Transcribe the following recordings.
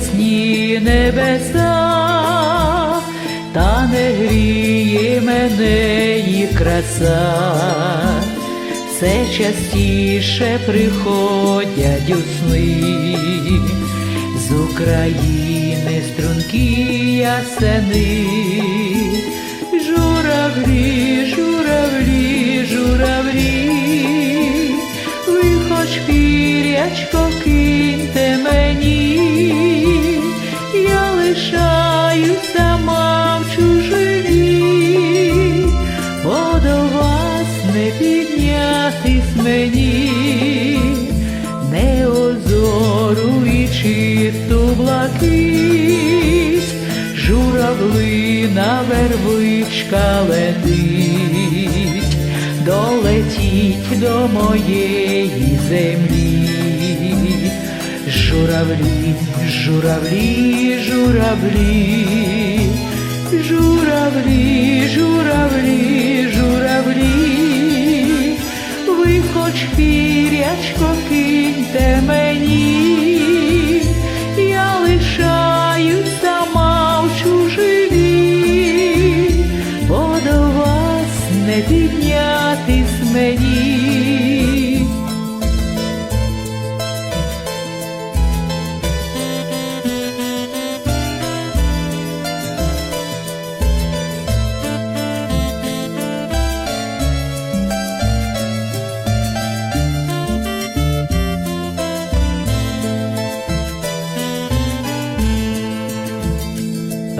ясні небеса, та не гріє мене їх краса, все частіше приходять у сни. З України струнки ясени, журавлі, журавлі, журавлі, ви хоч пірячко не піднятись мені, не озору і чисту блакить, журавлина вервичка летить, долетіть до моєї землі. Журавлі, журавлі, журавлі, журавлі, журавлі, журавлі, хоч пірячко киньте мені,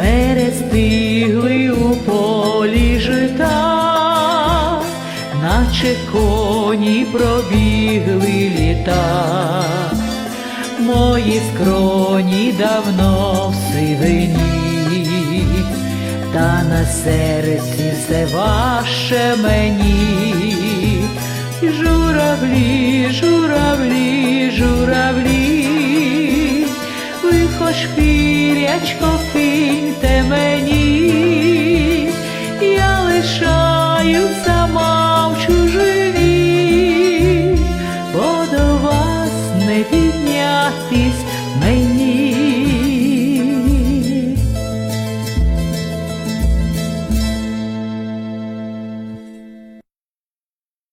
перестигли у полі жита, наче коні пробігли літа, мої скроні давно в сивині, та на серці все ваше мені, журавлі, журавлі, журавлі. Ви хоч Яблучко киньте мені, я лишаю сама в чужині, бо до вас не піднятись мені.